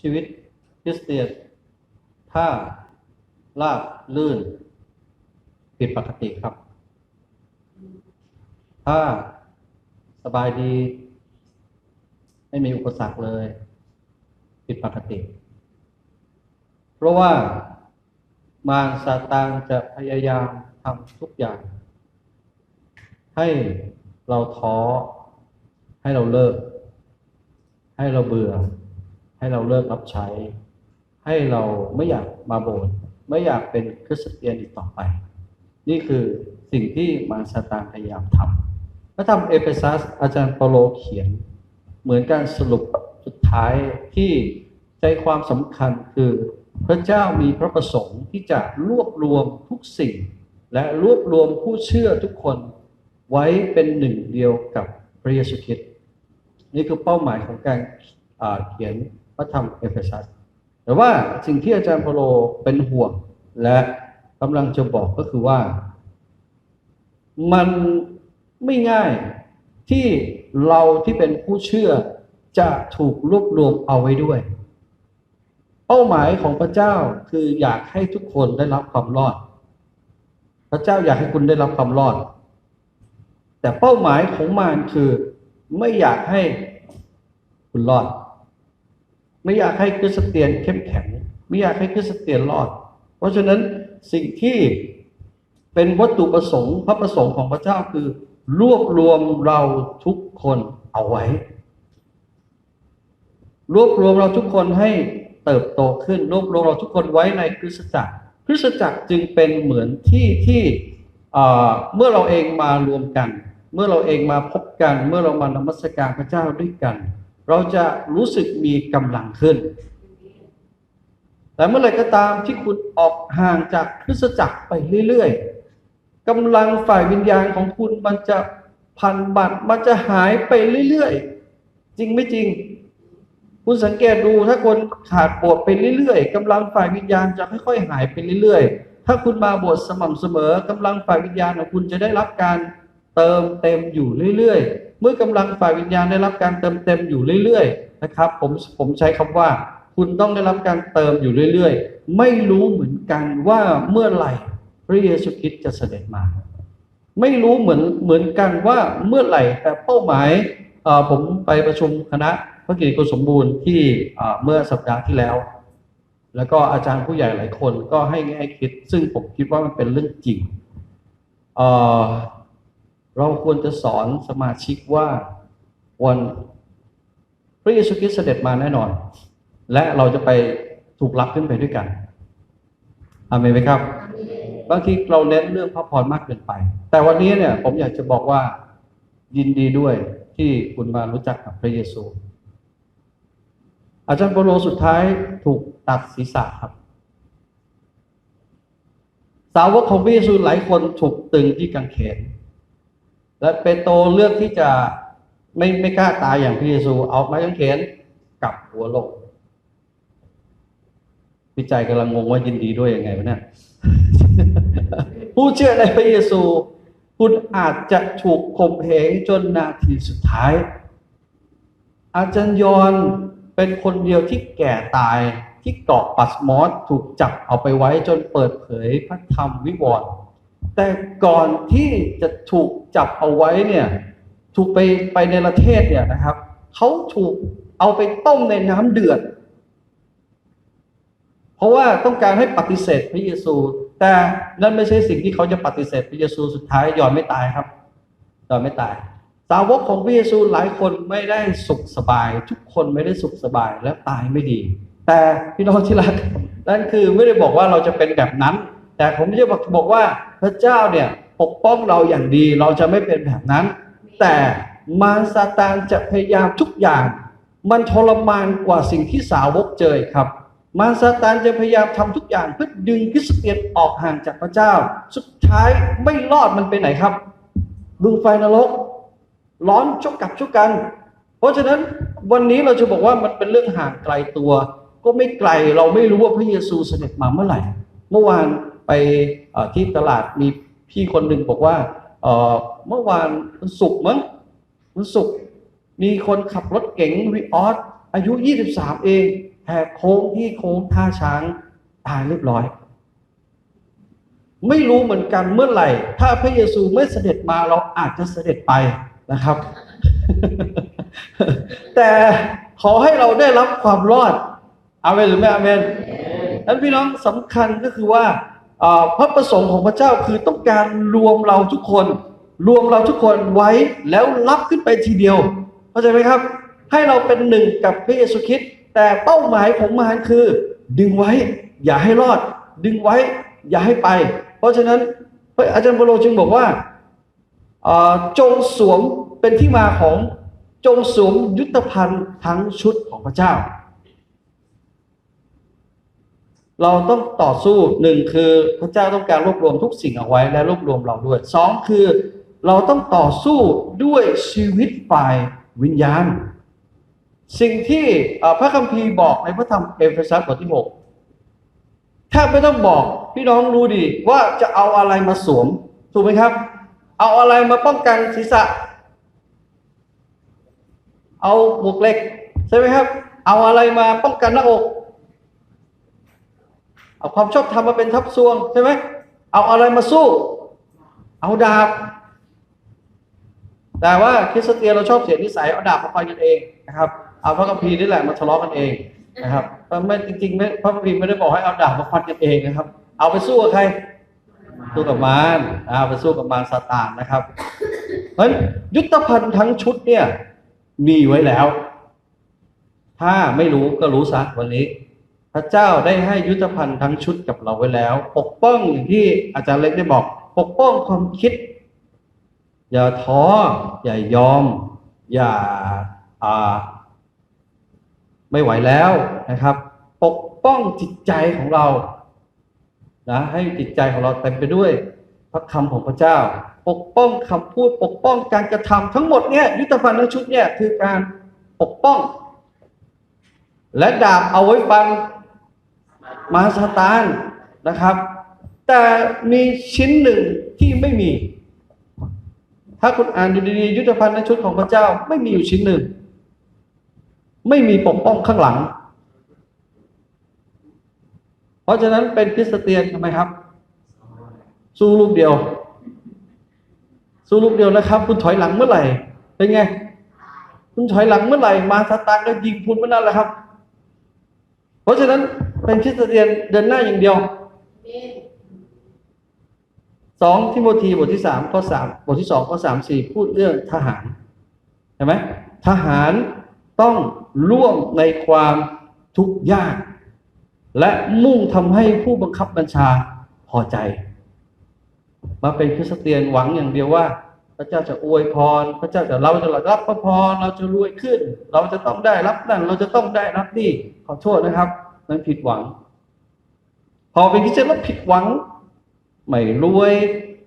ชีวิตคริสเตียน ถ้าลาบลื่น ผิดปกติครับ ถ้าสบายดี ไม่มีอุปสรรคเลย ผิดปกติ เพราะว่ามารซาตานจะพยายามทำทุกอย่าง ให้เราท้อ ให้เราเลิก ให้เราเบื่อ ให้เราเลิกรับใช้ ให้เราไม่อยากมาโบสถ์ไม่อยากเป็นคริสเตียนอีกต่อไป นี่คือสิ่งที่มารซาตานพยายามทำพระธรรมเอเฟซัสอาจารย์เปโลเขียน เหมือนการสรุปสุดท้ายที่ใจความสำคัญคือพระเจ้ามีพระประสงค์ที่จะรวบรวมทุกสิ่ง และรวบรวมผู้เชื่อทุกคนไว้เป็นหนึ่งเดียวกับพระเยซูคริสต์นี่คือเป้าหมายของการเขียน พระธรรมเอเฟซัสแต่ว่าสิ่งที่อาจารย์เปโลเป็นห่วง และกำลังจะบอกก็คือว่า มันไม่ง่ายที่เราที่เป็นผู้เชื่อจะถูกรวบรวมเอาไว้ด้วย เป้าหมายของพระเจ้าคืออยากให้ทุกคนได้รับความรอด พระเจ้าอยากให้คุณได้รับความรอด แต่เป้าหมายของมารคือไม่อยากให้คุณรอด ไม่อยากให้คริสเตียนเข้มแข็ง ไม่อยากให้คริสเตียนรอด เพราะฉะนั้นสิ่งที่เป็นวัตถุประสงค์พระประสงค์ของพระเจ้าคือ รวบรวมเราทุกคนเอาไว้ รวบรวมเราทุกคนให้เติบโตขึ้น รวบรวมเราทุกคนไว้ในคริสตจักร คริสตจักรจึงเป็นเหมือนที่ที่เอ่อเมื่อเราเองมารวมกัน เมื่อเราเองมาพบกัน เมื่อเรามานมัสการพระเจ้าด้วยกัน เราจะรู้สึกมีกำลังขึ้น แต่เมื่อไหร่ก็ตามที่คุณออกห่างจากคริสตจักรไปเรื่อยๆกำลังฝ่ายวิญญาณของคุณมันจะพันบัตรมันจะหายไปเรื่อยๆ จริงไม่จริง คุณสังเกตดูถ้าคนขาดบสถ์ไปเรื่อยๆกำลังฝ่ายวิญญาณจะค่อยๆหายไปเรื่อยๆ ถ้าคุณมาบสถ์สม่ำเสมอกำลังฝ่ายวิญญาณของคุณจะได้รับการเติมเต็มอยู่เรื่อยๆ เมื่อกำลังฝ่ายวิญญาณได้รับการเติมเต็มอยู่เรื่อยๆนะครับผมผมใช้คำว่า คุณต้องได้รับการเติมอยู่เรื่อยๆ ไม่รู้เหมือนกันว่าเมื่อไหร่พระเยซูคริสต์จะเสด็จมา ไม่รู้เหมือนเหมือนกันว่าเมื่อไหร่แต่เป้าหมายผมไปประชุมคณะพระกิติคุณสมบูรณ์ที่เอ่อเมื่อสัปดาห์ที่แล้ว แล้วก็อาจารย์ผู้ใหญ่หลายคนก็ให้แง่คิด ซึ่งผมคิดว่ามันเป็นเรื่องจริง เราควรจะสอนสมาชิกว่าวันพระเยซูคริสต์เสด็จมาแน่นอน และเราจะไปถูกรับขึ้นไปด้วยกันอาเมนไหมครับบางทีเราเน้นเรื่องพระพรมากเกินไป แต่วันนี้เนี่ยผมอยากจะบอกว่ายินดีด้วยที่คุณมารู้จักกับพระเยซู อาจารย์เปโลสุดท้ายถูกตัดศีรษะครับ สาวกของพระเยซูหลายคนถูกตึงที่กางเขน และเปโตรเลือกที่จะไม่ไม่กล้าตายอย่างพระเยซูเอาไม้กางเขนกลับหัวลงพี่ใจกำลังงงว่ายินดีด้วยยังไงวะเนี่ยผู้เชื่อในพระเยซู คุณอาจจะถูกข่มเหงจนนาทีสุดท้าย อาจารย์ยอนเป็นคนเดียวที่แก่ตายที่เกาะปัสมอสถูกจับเอาไปไว้จนเปิดเผยพระธรรมวิวรณ์ แต่ก่อนที่จะถูกจับเอาไว้เนี่ย ถูกไปไปในประเทศเนี่ยนะครับเขาถูกเอาไปต้มในน้ำเดือด เพราะว่าต้องการให้ปฏิเสธพระเยซู แต่นั่นไม่ใช่สิ่งที่เขาจะปฏิเสธพระเยซูสุดท้ายยอมไม่ตายครับยอมไม่ตาย สาวกของพระเยซูหลายคนไม่ได้สุขสบาย ทุกคนไม่ได้สุขสบายและตายไม่ดี แต่พี่น้องที่รักนั่นคือไม่ได้บอกว่าเราจะเป็นแบบนั้น แต่ผมจะบอกบอกว่าพระเจ้าเนี่ยปกป้องเราอย่างดีเราจะไม่เป็นแบบนั้น แต่มารซาตานจะพยายามทุกอย่าง มันทรมานกว่าสิ่งที่สาวกเจอครับ มารซาตานจะพยายามทำทุกอย่างเพื่อดึงคริสเตียนออกห่างจากพระเจ้า สุดท้ายไม่รอดมันไปไหนครับดุงไฟนรก ร้อนชกกับชกกัน เพราะฉะนั้นวันนี้เราจะบอกว่ามันเป็นเรื่องห่างไกลตัว ก็ไม่ไกลเราไม่รู้ว่าพระเยซูเสด็จมาเมื่อไหร่ เมื่อวาน ไปเอ่อที่ตลาดมีพี่คนหนึ่งบอกว่าเอ่อเมื่อวานวันศุกร์มั้งวันศุกร์มีคนขับรถเก๋งวีออสอายุ 23 เองแหกโค้งที่โค้งท่าช้างตายเรียบร้อย ไม่รู้เหมือนกันเมื่อไหร่ ถ้าพระเยซูไม่เสด็จมาเราอาจจะเสด็จไปนะครับ แต่ขอให้เราได้รับความรอดอาเมนหรือไม่อาเมนนั้นพี่น้องสำคัญก็คือว่าเอ่อ พระประสงค์ของพระเจ้าคือต้องการรวมเราทุกคน รวมเราทุกคนไว้แล้วรับขึ้นไปทีเดียวเข้าใจไหมครับ ให้เราเป็นหนึ่งกับพระเยซูคริสต์แต่เป้าหมายของมารคือ ดึงไว้อย่าให้รอด ดึงไว้อย่าให้ไป เพราะฉะนั้นพระอาจารย์โปโลจึงบอกว่าจงสวมเป็นที่มาของจงสวมยุทธภัณฑ์ทั้งชุดของพระเจ้า เราต้องต่อสู้หนึ่งคือพระเจ้าต้องการรวบรวมทุกสิ่งเอาไว้และรวบรวมเราด้วยสองคือเราต้องต่อสู้ด้วยชีวิตฝ่ายวิญญาณ สิ่งที่พระคัมภีร์บอกในพระธรรมเอเฟซัสบทที่6แทบไม่ต้องบอกพี่น้องรู้ดีว่าจะเอาอะไรมาสวมถูกไหมครับ เอาอะไรมาป้องกันศีรษะ เอาหมวกเหล็กใช่ไหมครับ เอาอะไรมาป้องกันหน้าอก เอาความชอบธรรมมาเป็นทับซวงใช่ไหมเอาอะไรมาสู้ เอาดาบ แต่ว่าคริสเตียนเราชอบเสียนิสัยเอาดาบมาฟันกันเองนะครับเอาพระคัมภีร์นี่แหละมาทะเลาะกันเองนะครับพระไม่จริงๆไม่พระคัมภีร์ไม่ได้บอกให้เอาดาบมาฟันกันเองนะครับ เอาไปสู้กับใครสู้กับมารเอาไปสู้กับมารซาตานนะครับเพราะยุทธภัณฑ์ทั้งชุดเนี่ยมีไว้แล้ว ถ้าไม่รู้ก็รู้ซะวันนี้ ระเจ้าได้ให้ยุทธภัณฑ์ทั้งชุดกับเราไว้แล้ว ปกป้องอย่างที่อาจารย์เล็กได้บอก ปกป้องความคิด อย่าท้อ อย่ายอม อย่าอ่า ไม่ไหวแล้วนะครับ ปกป้องจิตใจของเรานะให้จิตใจของเราเต็มไปด้วยพระคำของพระเจ้า ปกป้องคำพูดปกป้องการกระทำทั้งหมดเนี่ยยุทธภัณฑ์ทั้งชุดเนี่ยคือการปกป้อง และดาบเอาไว้ฟัน มารซาตานนะครับ แต่มีชิ้นหนึ่งที่ไม่มี ถ้าคุณอ่านดูดีๆยุทธภัณฑ์ในชุดของพระเจ้าไม่มีอยู่ชิ้นหนึ่ง ไม่มีปกป้องข้างหลัง เพราะฉะนั้นเป็นคริสเตียนทำไมครับ สู้ลูกเดียว สู้ลูกเดียวนะครับ คุณถอยหลังเมื่อไหร่เป็นไงคุณถอยหลังเมื่อไหร่มาสตาร์ก็ยิงคุณเมื่อนั้นแหละครับ เพราะฉะนั้น เป็นคริสเตียนเดินหน้าอย่างเดียวสองทิโมธีบทที่สามข้อสามบทที่สองข้อสามสี่พูดเรื่องทหารใช่ไหมทหารต้องร่วมในความทุกข์ยาก และมุ่งทำให้ผู้บังคับบัญชาพอใจ มาเป็นคริสเตียนหวังอย่างเดียวว่า พระเจ้าจะอวยพร พระเจ้าจะเราจะรับพระพรเราจะรวยขึ้น เราจะต้องได้รับนั่นเราจะต้องได้รับนี่ขอโทษนะครับ นั้นผิดหวัง พอเป็นคริสเตียนแล้วผิดหวัง ไม่รวย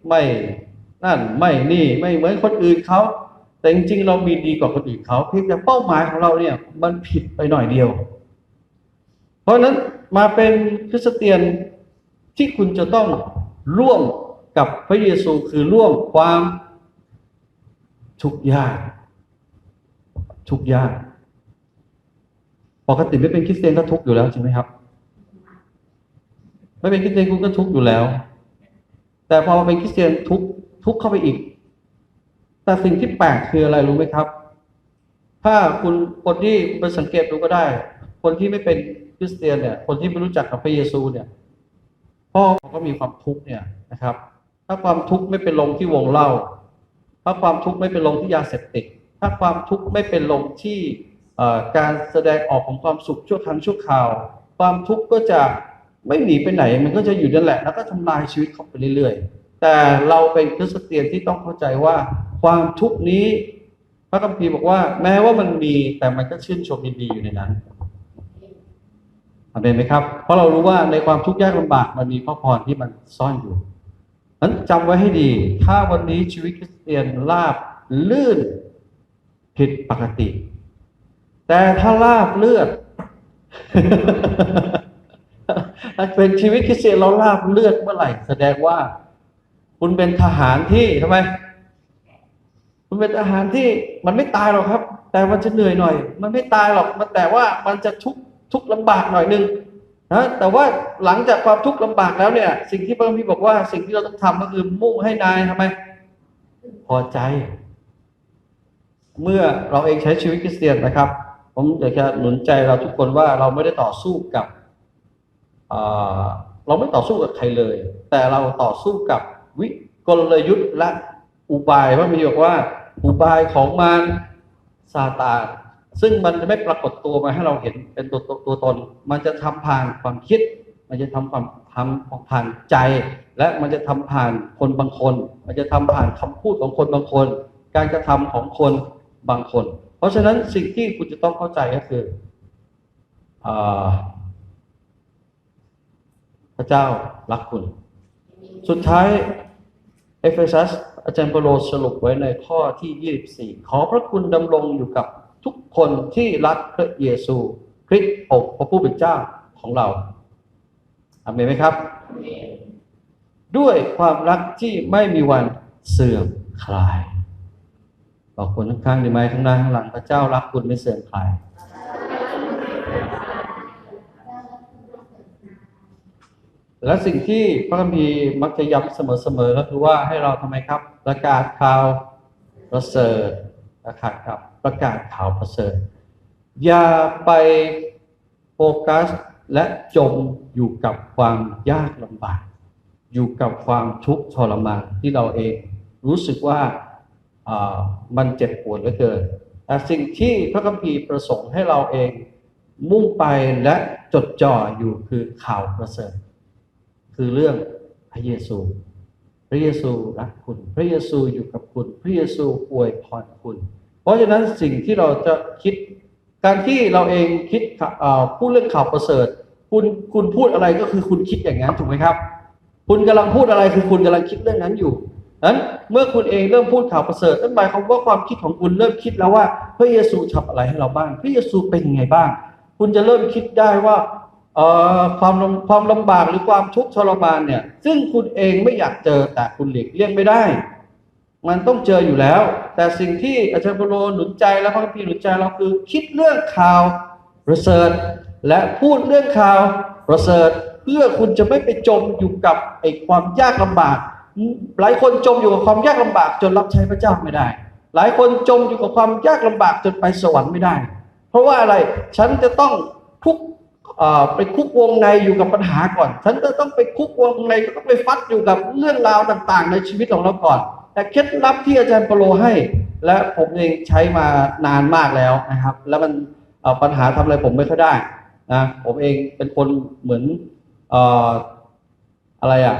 ไม่นั่นไม่นี่ไม่เหมือนคนอื่นเขาแต่จริงๆเรามีดีกว่าคนอื่นเขาเพียงแต่เป้าหมายของเราเนี่ยมันผิดไปหน่อยเดียว เพราะฉะนั้นมาเป็นคริสเตียนที่คุณจะต้องร่วมกับพระเยซูคือร่วมความทุกข์ยากทุกข์ยาก ปกติไม่เป็นคริสเตียนก็ทุกข์อยู่แล้วใช่ไหมครับ ไม่เป็นคริสเตียนคุณก็ทุกข์อยู่แล้ว แต่พอมาเป็นคริสเตียนทุกทุกเข้าไปอีก แต่สิ่งที่แปลกคืออะไรรู้ไหมครับ ถ้าคุณคนที่ไปสังเกตดูก็ได้ คนที่ไม่เป็นคริสเตียนเนี่ย คนที่ไม่รู้จักกับพระเยซูเนี่ยพ่อเขาก็มีความทุกข์เนี่ยนะครับ ถ้าความทุกข์ไม่เป็นลงที่วงเล่า ถ้าความทุกข์ไม่เป็นลงที่ยาเสพติด ถ้าความทุกข์ไม่เป็นลงที่ การแสดงออกของความสุขชั่วครั้งชั่วคราว ความทุกข์ก็จะไม่หนีไปไหน มันก็จะอยู่นั่นแหละ แล้วก็ทำลายชีวิตเขาไปเรื่อยๆ แต่เราเป็นคริสเตียนที่ต้องเข้าใจว่าความทุกข์นี้ พระคัมภีร์บอกว่า แม้ว่ามันมีแต่มันก็ชื่นชมยินดีอยู่ในนั้นอเมนไหมครับ เพราะเรารู้ว่าในความทุกข์ยากลำบากมันมีพระพรที่มันซ่อนอยู่นั้นจำไว้ให้ดี ถ้าวันนี้ชีวิตคริสเตียนลาบลื่นผิดปกติ แต่ถ้าลาบเลือดเป็นชีวิตคริสเตียนเราลาบเลือดเมื่อไหร่ แสดงว่า คุณเป็นทหารที่ทำไม คุณเป็นทหารที่มันไม่ตายหรอกครับ แต่มันจะเหนื่อยหน่อย มันไม่ตายหรอกมันแต่ว่ามันจะทุกข์ทุกข์ลำบากหน่อยหนึงนะแต่ว่าหลังจากความทุกข์ลำบากแล้วเนี่ย สิ่งที่พระคัมภีร์บอกว่าสิ่งที่เราต้องทำก็คือมุ่งให้นายทำไม พอใจ เมื่อเราเองใช้ชีวิตคริสเตียนนะครับ ผมอยากจะหนุนใจเราทุกคนว่าเราไม่ได้ต่อสู้กับเเราไม่ต่อสู้กับใครเลย แต่เราต่อสู้กับวิกลยุทธ์และอุบายว่ามีบอกว่า อุบายของมารซาตานซึ่งมันจะไม่ปรากฏตัวมาให้เราเห็นเป็นตัวตัวตน มันจะทำผ่านความคิด มันจะทำความทำผ่านใจ และมันจะทำผ่านคนบางคน มันจะทำผ่านคำพูดของคนบางคน การกระทำของคนบางคน เพราะฉะนั้นสิ่งที่คุณจะต้องเข้าใจก็คืออาพระเจ้ารักคุณ สุดท้ายเอเฟซัสอาจารย์เปโลสรุปไว้ในข้อที่ 24 ขอพระคุณดำรงอยู่กับทุกคนที่รักพระเยซู คริสต์องค์พระผู้เป็นเจ้าของเราอาเมนไหมครับ ด้วยความรักที่ไม่มีวันเสื่อมคลาย บอกคนข้างๆดีไหมข้างหน้าข้างหลังพระเจ้ารักคุณไม่เสื่อมคลายและสิ่งที่พระคัมภีร์มักจะย้ำเสมอๆก็คือว่าให้เราทำไมครับ ประกาศข่าวประเสริฐประกาศครับประกาศข่าวประเสริฐ อย่าไปโฟกัสและจมอยู่กับความยากลำบาก อยู่กับความทุกข์ทรมานที่เราเองรู้สึกว่า มันเจ็บปวดเหลือเกินแต่สิ่งที่พระคัมภีร์ประสงค์ให้เราเองมุ่งไปและจดจ่ออยู่คือข่าวประเสริฐ คือเรื่องพระเยซู พระเยซูรักคุณ พระเยซูอยู่กับคุณ พระเยซูอวยพรคุณ เพราะฉะนั้นสิ่งที่เราจะคิด การที่เราเองคิดพูดเรื่องข่าวประเสริฐ คุณคุณพูดอะไรก็คือคุณคิดอย่างนั้นถูกไหมครับ คุณกำลังพูดอะไรคือคุณกำลังคิดเรื่องนั้นอยู่ นั้นเมื่อคุณเองเริ่มพูดข่าวประเสริฐนั่นหมายความว่าความคิดของคุณเริ่มคิดแล้วว่า พระเยซูทำอะไรให้เราบ้าง พระเยซูเป็นยังไงบ้าง คุณจะเริ่มคิดได้ว่าความความลำบากหรือความทุกข์ทรมานเนี่ย ซึ่งคุณเองไม่อยากเจอแต่คุณหลีกเลี่ยงไม่ได้ มันต้องเจออยู่แล้ว แต่สิ่งที่อาจารย์เปโลหนุนใจและพระคัมภีร์หนุนใจเราคือคิดเรื่องข่าวประเสริฐและพูดเรื่องข่าวประเสริฐเพื่อคุณจะไม่ไปจมอยู่กับไอ้ความยากลำบาก หลายคนจมอยู่กับความยากลำบากจนรับใช้พระเจ้าไม่ได้ หลายคนจมอยู่กับความยากลำบากจนไปสวรรค์ไม่ได้ เพราะว่าอะไรฉันจะต้องคุกไปคุกวงในอยู่กับปัญหาก่อน ฉันจะต้องไปคุกวงในก็ต้องไปฟัดอยู่กับเรื่องราวต่างๆ ในชีวิตของเราก่อน แต่เคล็ดลับที่อาจารย์ปโลให้ และผมเองใช้มานานมากแล้วนะครับ แล้วมันปัญหาทำอะไรผมไม่ค่อยได้นะผมเองเป็นคนเหมือนอออะไรอะ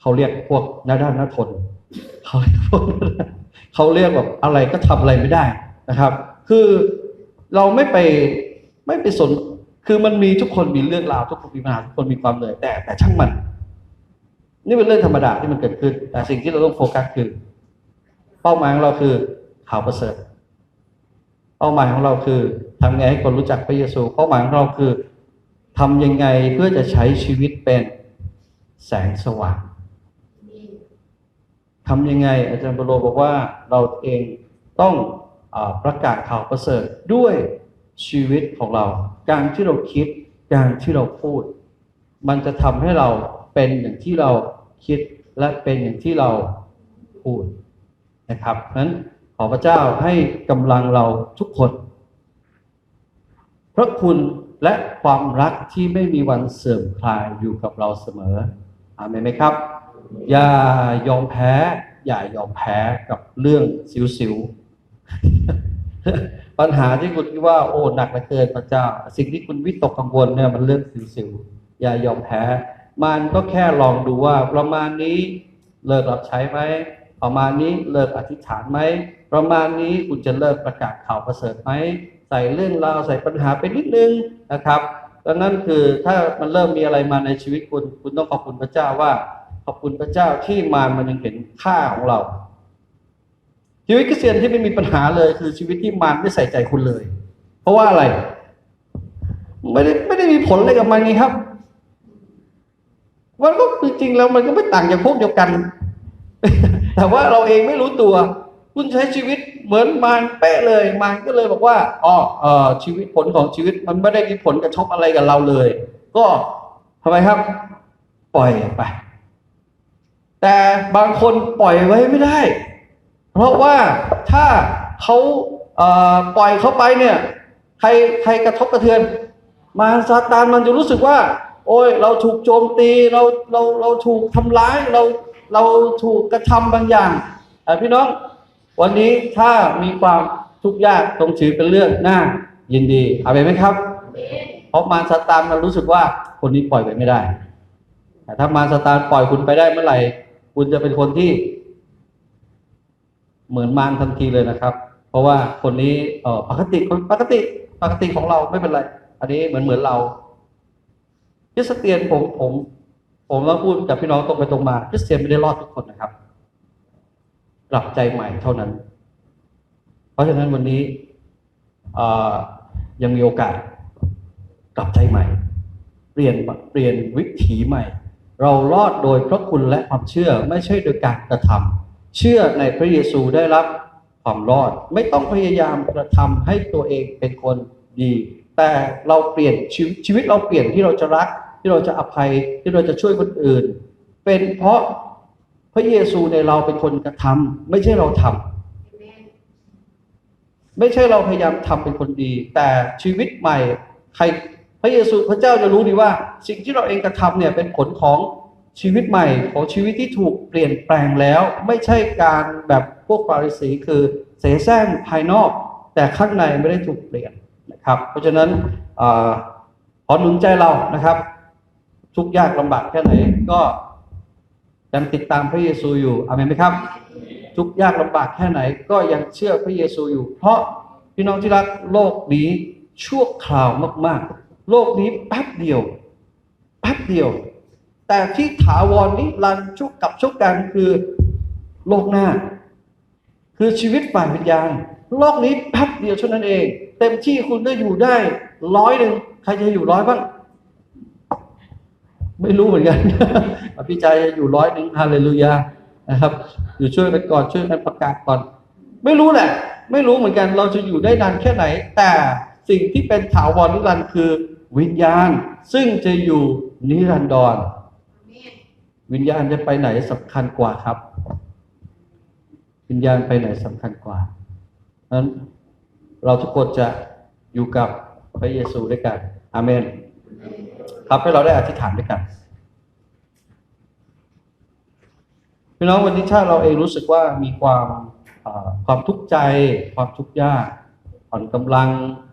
เขาเรียกพวกหน้าด้านหน้าทนเขาเรียกพวกเขาเรียกแบบอะไรก็ทำอะไรไม่ได้นะครับ คือเราไม่ไปไม่ไปสนคือมันมีทุกคนมีเรื่องราวทุกคนมีปัญหาทุกคนมีความเหนื่อยแต่แต่ช่างมัน นี่เป็นเรื่องธรรมดาที่มันเกิดขึ้น แต่สิ่งที่เราต้องโฟกัสคือ เป้าหมายของเราคือข่าวประเสริฐเป้าหมายของเราคือทำไงให้คนรู้จักพระเยซู เป้าหมายของเราคือทำยังไงเพื่อจะใช้ชีวิตเป็นแสงสว่าง ทำยังไง อาจารย์บโลบอกว่าเราเองต้องอประกาศข่าวประเสริฐด้วยชีวิตของเรา การที่เราคิดการที่เราพูด มันจะทำให้เราเป็นอย่างที่เราคิดและเป็นอย่างที่เราพูดนะครับนั้นขอพระเจ้าให้กำลังเราทุกคน พระคุณและความรักที่ไม่มีวันเสื่อมคลายอยู่กับเราเสมอ อาเมนไหมครับ อย่ายอมแพ้ อย่ายอมแพ้กับเรื่องสิวๆปัญหาที่คุณคิดว่าโอ้หนักเหลือเกินพระเจ้า สิ่งที่คุณวิตกกังวลเนี่ยมันเรื่องสิวๆอย่ายอมแพ้ มันก็แค่ลองดูว่าประมาณนี้เลิกรับใช้ไหมประมาณนี้เลิกอธิษฐานไหมประมาณนี้คุณจะเลิกประกาศข่าวประเสริฐไหมใส่เรื่องราวใส่ปัญหาไปนิดนึงนะครับดังนั้นคือถ้ามันเริ่มมีอะไรมาในชีวิตคุณ คุณต้องขอบคุณพระเจ้าว่า อบคุณพระเจ้าที่มารมันยังเห็นค่าของเรา ชีวิตคริสเตียนที่ไม่มีปัญหาเลย คือชีวิตที่มารไม่ใส่ใจคุณเลย เพราะว่าอะไร ไม่ได้ไม่ได้มีผลอะไรกับมันไงครับมันก็จริงๆแล้วมันก็ไม่ต่างจากพวกเดียวกัน แต่ว่าเราเองไม่รู้ตัว คุณใช้ชีวิตเหมือนมารเป๊ะเลยมารก็เลยบอกว่าอ๋อเออชีวิตผลของชีวิตมันไม่ได้มีผลกระทบอะไรกับเราเลย ก็ทำไมครับ ปล่อยไป แต่บางคนปล่อยไว้ไม่ได้ เพราะว่าถ้าเขาปล่อยเขาไปเนี่ย ใครใครกระทบกระเทือน มารซาตานมันจะรู้สึกว่า โอ้ยเราถูกโจมตีเราเราเราถูกทำร้ายเราเราถูกกระทำบางอย่างพี่น้องวันนี้ถ้ามีความทุกข์ยากตรงถือเป็นเรื่องน่ายินดีเอาไปไหมครับ เพราะมารซาตานมันรู้สึกว่าคนนี้ปล่อยไปไม่ได้ แต่ถ้ามารซาตานปล่อยคุณไปได้เมื่อไหร่ คุณจะเป็นคนที่เหมือนมารทันทีเลยนะครับ เพราะว่าคนนี้เออปกติคนปกติปกติของเราไม่เป็นไร อันนี้เหมือนเหมือนเราคริสเตียนผมผม ผมต้องพูดกับพี่น้องตรงไปตรงมาคริสเตียนไม่ได้รอดทุกคนนะครับกลับใจใหม่เท่านั้น เพราะฉะนั้นวันนี้ยังมีโอกาสกลับใจใหม่ เปลี่ยนเปลี่ยนวิถีใหม่ เรารอดโดยพระคุณและความเชื่อไม่ใช่โดยการกระทำเชื่อในพระเยซูได้รับความรอด ไม่ต้องพยายามกระทำให้ตัวเองเป็นคนดี แต่เราเปลี่ยนชีวิตชีวิตเราเปลี่ยนที่เราจะรัก ที่เราจะอภัยที่เราจะช่วยคนอื่น เป็นเพราะพระเยซูในเราเป็นคนกระทำไม่ใช่เราทำไม่ใช่เราพยายามทำเป็นคนดี แต่ชีวิตใหม่ใคร พระเยซูพระเจ้าจะรู้ดีว่าสิ่งที่เราเองกระทำเนี่ยเป็นผลของชีวิตใหม่ของชีวิตที่ถูกเปลี่ยนแปลงแล้ว ไม่ใช่การแบบพวกฟาริสีคือเสแสร้งภายนอก แต่ข้างในไม่ได้ถูกเปลี่ยนนะครับ เพราะฉะนั้นอาขอหนุนใจเรานะครับ ทุกยากลำบากแค่ไหนก็ยังติดตามพระเยซูอยู่อเมนไหมครับ ทุกยากลำบากแค่ไหน ก็ยังเชื่อพระเยซูอยู่ เพราะพี่น้องที่รักโลกนี้ชั่วคราวมากๆ โลกนี้แป๊บเดียวแป๊บเดียว แต่ที่ถาวรนิรันดร์ชุกกับชุกกันคือโลกหน้า คือชีวิตฝ่ายวิญญาณ โลกนี้แป๊บเดียวเท่านั้นเอง เต็มที่คุณก็อยู่ได้ร้อยหนึ่งใครจะอยู่ร้อยบ้างไม่รู้เหมือนกันพี่ใจจะอยู่ร้อยหนึ่งฮาเลลูยานะครับ อยู่ช่วยกันก่อนช่วยกันประกาศก่อน ไม่รู้แหละ ไม่รู้เหมือนกันเราจะอยู่ได้นานแค่ไหน แต่สิ่งที่เป็นถาวรนิรันดร์คือ วิญญาณซึ่งจะอยู่นิรันดร วิญญาณจะไปไหนสำคัญกว่าครับ วิญญาณไปไหนสำคัญกว่านั้นเราทุกคนจะอยู่กับพระเยซูด้วยกัน อาเมน ครับให้เราได้อธิษฐานด้วยกันพี่น้องวันนี้ถ้าเราเองรู้สึกว่ามีความเอ่อความทุกข์ใจ ความทุกข์ยากอ่อนกำลังเอ่อ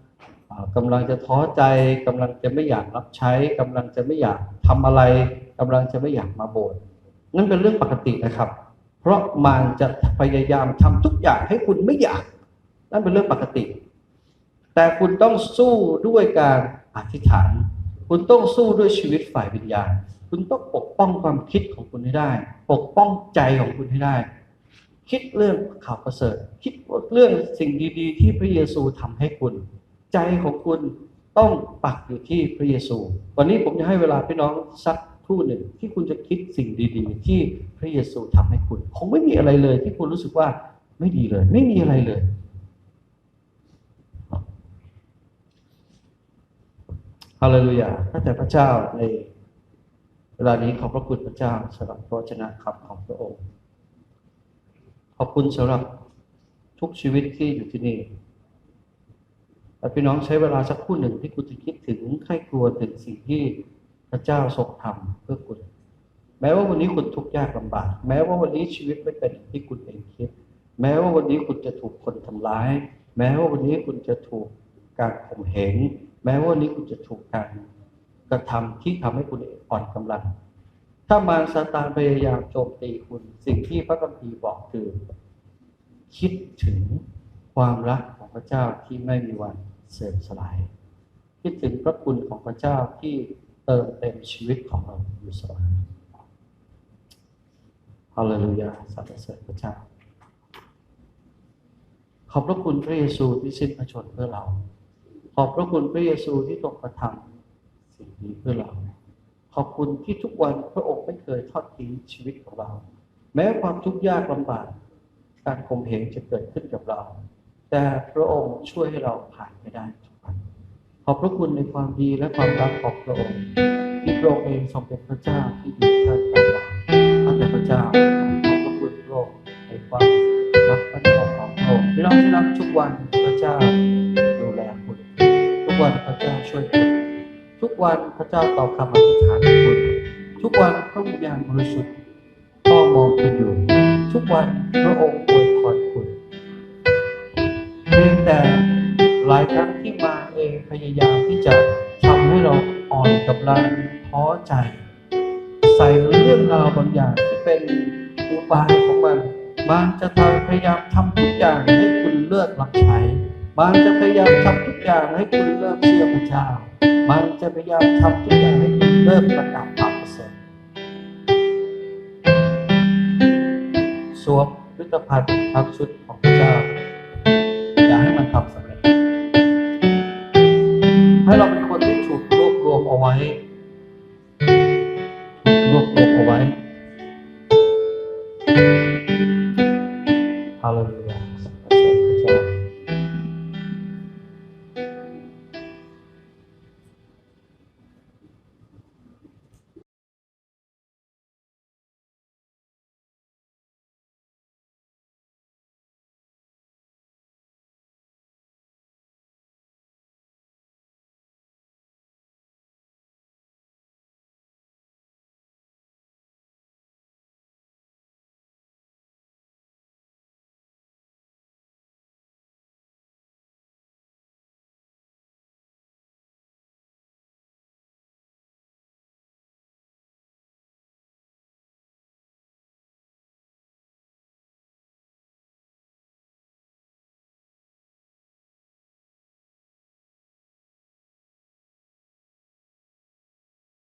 กำลังจะท้อใจกำลังจะไม่อยากรับใช้กำลังจะไม่อยากทำอะไรกำลังจะไม่อยากมาโบสถ์นั่นเป็นเรื่องปกตินะครับ เพราะมันจะพยายามทำทุกอย่างให้คุณไม่อยาก นั่นเป็นเรื่องปกติ แต่คุณต้องสู้ด้วยการอธิษฐาน คุณต้องสู้ด้วยชีวิตฝ่ายวิญญาณ คุณต้องปกป้องความคิดของคุณให้ได้ ปกป้องใจของคุณให้ได้ คิดเรื่องข่าวประเสริฐ คิดเรื่องสิ่งดี ๆ ที่พระเยซูทำให้คุณ ใจของคุณต้องปักอยู่ที่พระเยซู วันนี้ผมจะให้เวลาพี่น้องสักครู่หนึ่งที่คุณจะคิดสิ่งดี ๆ ที่พระเยซูทำให้คุณ คงไม่มีอะไรเลย ที่คุณรู้สึกว่าไม่ดีเลย ไม่มีอะไรเลยฮาเลลูยาข้าแต่พระเจ้าในเวลานี้ขอบพระคุณพระเจ้าสำหรับพระวจนะคำของพระองค์ ขอบคุณสำหรับทุกชีวิตที่อยู่ที่นี่ แต่พี่น้องใช้เวลาสักครู่หนึ่งที่คุณจะคิดถึงใครกลัวถึงสิ่งที่พระเจ้าทรงทำเพื่อคุณ แม้ว่าวันนี้คุณทุกข์ยากลำบาก แม้ว่าวันนี้ชีวิตไม่เป็นที่คุณเองคิด แม้ว่าวันนี้คุณจะถูกคนทำร้าย แม้ว่าวันนี้คุณจะถูกการข่มเหงแม้ว่าวันนี้คุณจะถูกการกระทำที่ทำให้คุณอ่อนกำลัง ถ้ามารซาตานพยายามโจมตีคุณสิ่งที่พระคัมภีร์บอกคือ คิดถึงความรักของพระเจ้าที่ไม่มีวัน เสื่อมสลาย คิดถึงพระคุณของพระเจ้าที่เติมเต็มชีวิตของเราอยู่เสมอฮาเลลูยาสรรเสริญพระเจ้า ขอบพระคุณพระเยซูที่สิ้นพระชนม์เพื่อเรา ขอบพระคุณพระเยซูที่ทรงกระทำสิ่งนี้เพื่อเรา ขอบคุณที่ทุกวันพระองค์ไม่เคยทอดทิ้งชีวิตของเรา แม้ความทุกข์ยากลำบาก การข่มเหงจะเกิดขึ้นกับเรา แต่พระองค์ช่วยให้เราผ่านไปได้ทุกวันขอบพระคุณในความดีและความรักของพระองค์ที่พระองค์เองทรงเป็นพระเจ้าที่อยู่ท่ามกลางเราข้าแต่พระเจ้าขอบพระคุณพระองค์ในความรักและความของพระองค์พี่น้องที่รักทุกวันพระเจ้าดูแลคุณ ทุกวันพระเจ้าช่วยคุณทุกวันพระเจ้าตอบคำอธิษฐานของคุณ ทุกวันพระวิญญาณบริสุทธิ์พ่อมองคุณอยู่ ทุกวันพระองค์อวย พยายามที่จะทำให้เราอ่อนกำลังท้อใจ ใส่เรื่องราวบางอย่างที่เป็นอุบายของมัน มันจะทำพยายามทำทุกอย่างให้คุณเลิกรับใช้มันจะพยายามทำทุกอย่างให้คุณเลิกเชื่อพระเจ้า มันจะพยายามทำทุกอย่างให้คุณเลิกประกาศความเสริฐสวมยุทธภัณฑ์ทั้งชุดของพระเจ้า ấy vô cùng của bạn.